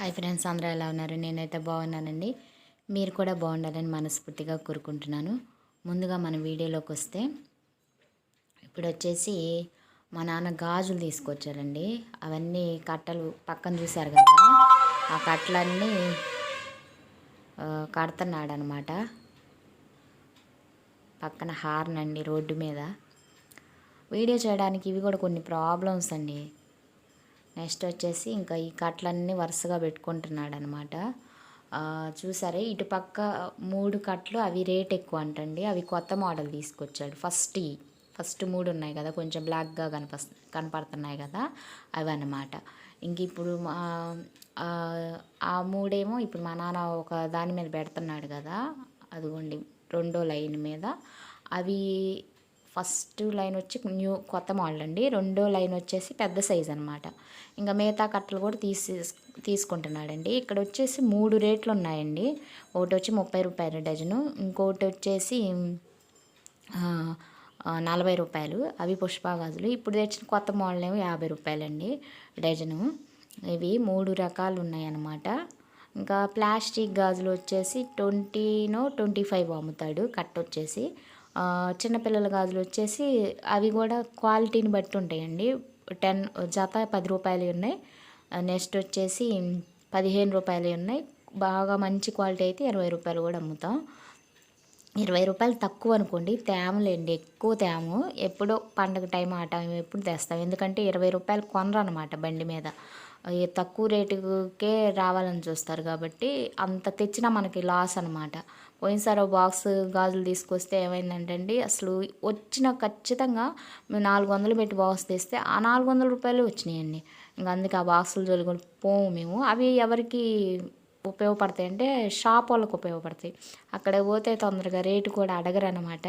Hi friends అందరూ ఎలా ఉన్నారు? నేనైతే బాగున్నానండి. మీరు కూడా బాగుండాలని మనస్ఫూర్తిగా కోరుకుంటున్నాను. ముందుగా మన వీడియోలోకి వస్తే ఇప్పుడు వచ్చేసి మా నాన్న గాజులు తీసుకొచ్చారండి. అవన్నీ కట్టలు పక్కన చూశారు కదా ఆ కట్టలన్నీ కడుతున్నాడు అనమాట పక్కన హార్న్ అండి రోడ్డు మీద. వీడియో చేయడానికి ఇవి కూడా కొన్ని ప్రాబ్లమ్స్ అండి. నెక్స్ట్ వచ్చేసి ఇంకా ఈ కట్లన్నీ వరుసగా పెట్టుకుంటున్నాడు అనమాట చూసారే? ఇటుపక్క మూడు కట్లు అవి రేట్ ఎక్కువ అంటండి. అవి కొత్త మోడల్ తీసుకొచ్చాడు. ఫస్ట్ ఫస్ట్ మూడు ఉన్నాయి కదా కొంచెం బ్లాక్గా కనిప కనపడుతున్నాయి కదా అవి అన్నమాట ఇంక ఇప్పుడు ఆ మూడేమో ఇప్పుడు మా నాన్న ఒక దాని మీద పెడుతున్నాడు కదా అదిగోండి రెండో లైన్ మీద. అవి ఫస్ట్ లైన్ వచ్చి న్యూ కొత్త మోడల్ అండి. రెండో లైన్ వచ్చేసి పెద్ద సైజ్ అనమాట ఇంకా మిగతా కట్టలు కూడా తీసి తీసుకుంటున్నాడండి. ఇక్కడ వచ్చేసి మూడు రేట్లు ఉన్నాయండి. ఒకటి వచ్చి ముప్పై రూపాయలు డజను. ఇంకోటి వచ్చేసి నలభై రూపాయలు. అవి పుష్పగాజులు ఇప్పుడు తెచ్చిన కొత్త మోడల్ ఏమో యాభై రూపాయలండి డజను. ఇవి మూడు రకాలు ఉన్నాయన్నమాట. ఇంకా ప్లాస్టిక్ గాజులు వచ్చేసి ట్వంటీనో ట్వంటీ ఫైవ్ అమ్ముతాడు కట్ వచ్చేసి. చిన్నపిల్లల గాజులు వచ్చేసి అవి కూడా క్వాలిటీని బట్టి ఉంటాయండి. టెన్ జత పది రూపాయలు ఉన్నాయి. నెక్స్ట్ వచ్చేసి పదిహేను రూపాయలు ఉన్నాయి. బాగా మంచి క్వాలిటీ అయితే ఇరవై రూపాయలు కూడా అమ్ముతాం. ఇరవై రూపాయలు తక్కువ అనుకోండి తేమలేండి ఎక్కువ తేము. ఎప్పుడో పండగ టైం ఆ టైం ఎప్పుడు తెస్తాం. ఎందుకంటే ఇరవై రూపాయలు కొనరు అనమాట బండి మీద. తక్కువ రేటుకే రావాలని చూస్తారు కాబట్టి అంత తెచ్చినా మనకి లాస్ అనమాట పోయినసారి బాక్స్ గాజులు తీసుకొస్తే ఏమైందంటే అండి అసలు వచ్చిన ఖచ్చితంగా మేము నాలుగు వందలు పెట్టి బాక్స్ తెస్తే ఆ నాలుగు వందల రూపాయలు వచ్చినాయండి. ఇంకా అందుకే ఆ బాక్సులు జోలుకొని పోము మేము. అవి ఎవరికి ఉపయోగపడతాయి. అంటే షాప్ వాళ్ళకు ఉపయోగపడతాయి. అక్కడ పోతే తొందరగా రేటు కూడా అడగరు అనమాట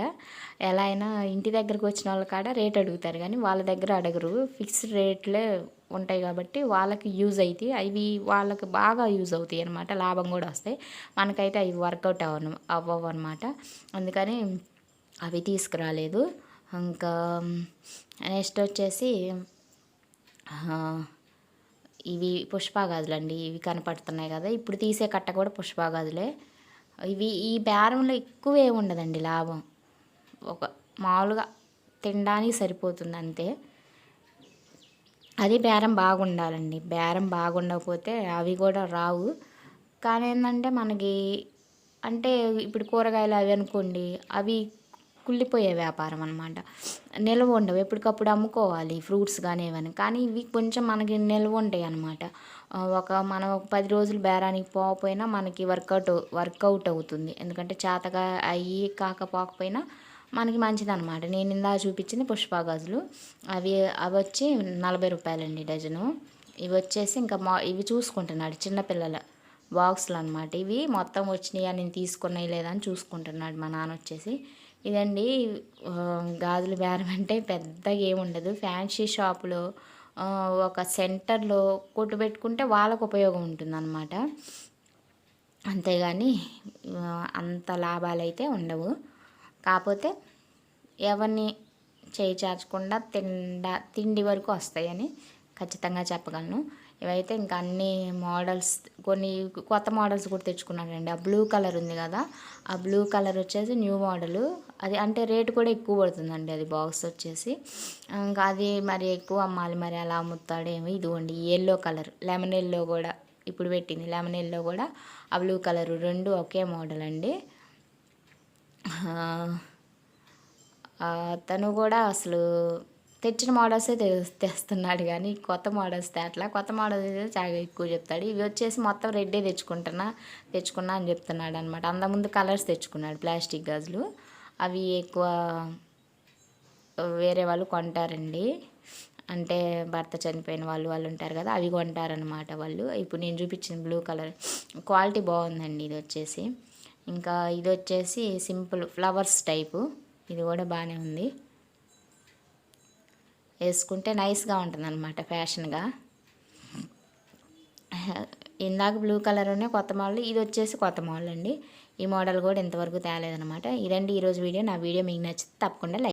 ఎలా అయినా ఇంటి దగ్గరకు వచ్చిన వాళ్ళ కాడ రేట్ అడుగుతారు. కానీ వాళ్ళ దగ్గర అడగరు. ఫిక్స్డ్ రేట్లే ఉంటాయి కాబట్టి వాళ్ళకి యూజ్ అవుతాయి. అవి వాళ్ళకి బాగా యూజ్ అవుతాయి అనమాట లాభం కూడా వస్తాయి. మనకైతే అవి వర్కౌట్ అవ్వను అవ్వవు అనమాట అందుకని అవి తీసుకురాలేదు. ఇంకా నెక్స్ట్ వచ్చేసి ఇవి పుష్పగాజులు అండి ఇవి కనపడుతున్నాయి కదా. ఇప్పుడు తీసే కట్ట కూడా పుష్పగాజులే. ఇవి ఈ బేరంలో ఎక్కువ ఏమి ఉండదండి లాభం. ఒక మామూలుగా తినడానికి సరిపోతుంది అంతే. అది బేరం బాగుండాలండి. బేరం బాగుండకపోతే అవి కూడా రావు. కానీ ఏంటంటే మనకి అంటే ఇప్పుడు కూరగాయలు అవి అనుకోండి అవి కుళ్ళిపోయే వ్యాపారం అనమాట నిల్వ ఉండవు. ఎప్పటికప్పుడు అమ్ముకోవాలి ఫ్రూట్స్ కానీ ఏమని కానీ ఇవి కొంచెం మనకి నిల్వ ఉంటాయి అనమాట ఒక మనం ఒక పది రోజులు బేరానికి పోకపోయినా మనకి వర్కౌట్ వర్కౌట్ అవుతుంది. ఎందుకంటే చేతగా అయ్యి కాకపోకపోయినా మనకి మంచిదనమాట నేను ఇందా చూపించింది పుష్ప గాజులు. అవి అవి వచ్చి నలభై రూపాయలండి డజను. ఇవి వచ్చేసి ఇంకా మా ఇవి చూసుకుంటున్నాడు చిన్నపిల్లల బాక్సులు అనమాట ఇవి మొత్తం వచ్చినాయి నేను తీసుకున్నాయి లేదా అని చూసుకుంటున్నాడు మా నాన్న వచ్చేసి. ఇదండి గాజుల బేరం అంటే పెద్దగా ఏముండదు ఫ్యాన్సీ షాపులో ఒక సెంటర్లో కొట్టు పెట్టుకుంటే వాళ్ళకు ఉపయోగం ఉంటుందన్నమాట. అంతేగాని అంత లాభాలు అయితే ఉండవు. కాకపోతే ఎవరిని చేయి చాచకుండా తిండా తిండి వరకు వస్తాయని ఖచ్చితంగా చెప్పగలను. ఇవైతే ఇంకా అన్ని మోడల్స్ కొన్ని కొత్త మోడల్స్ కూడా తెచ్చుకున్నానండి ఆ బ్లూ కలర్ ఉంది కదా ఆ బ్లూ కలర్ వచ్చేసి న్యూ మోడలు. అది అంటే రేటు కూడా ఎక్కువ పడుతుందండి అది బాక్స్ వచ్చేసి. ఇంకా అది మరి ఎక్కువ అమ్మాలి మరి అలా అమ్ముతాడేమో ఇదిగోండి ఎల్లో కలర్ లెమన్ ఎల్లో కూడా ఇప్పుడు పెట్టింది. లెమన్ ఎల్లో కూడా ఆ బ్లూ కలర్ రెండు ఒకే మోడల్ అండి. తను కూడా అసలు తెచ్చిన మోడల్సే తెస్తున్నాడు కానీ కొత్త మోడల్స్ తేట్లా. కొత్త మోడల్స్ చాలా ఎక్కువ చెప్తాడు. ఇవి వచ్చేసి మొత్తం రెడ్డే తెచ్చుకుంటున్నా తెచ్చుకున్నా అని చెప్తున్నాడు అనమాట అంతకుముందు కలర్స్ తెచ్చుకున్నాడు ప్లాస్టిక్ గాజులు అవి ఎక్కువ వేరే వాళ్ళు కొంటారండి. అంటే భర్త చనిపోయిన వాళ్ళు వాళ్ళు ఉంటారు కదా అవి కొంటారనమాట వాళ్ళు. ఇప్పుడు నేను చూపించిన బ్లూ కలర్ క్వాలిటీ బాగుందండి ఇది వచ్చేసి. ఇంకా ఇది వచ్చేసి సింపుల్ ఫ్లవర్స్ టైపు ఇది కూడా బాగానే ఉంది. వేసుకుంటే నైస్గా ఉంటుంది అనమాట ఫ్యాషన్గా. ఇందాక బ్లూ కలర్ ఉన్నాయి కొత్త మోడల్ ఇది వచ్చేసి కొత్త మోడల్ అండి ఈ మోడల్ కూడా ఇంతవరకు తేలేదనమాట ఇదండి ఈరోజు వీడియో నా వీడియో మీకు నచ్చితే తప్పకుండా లైక్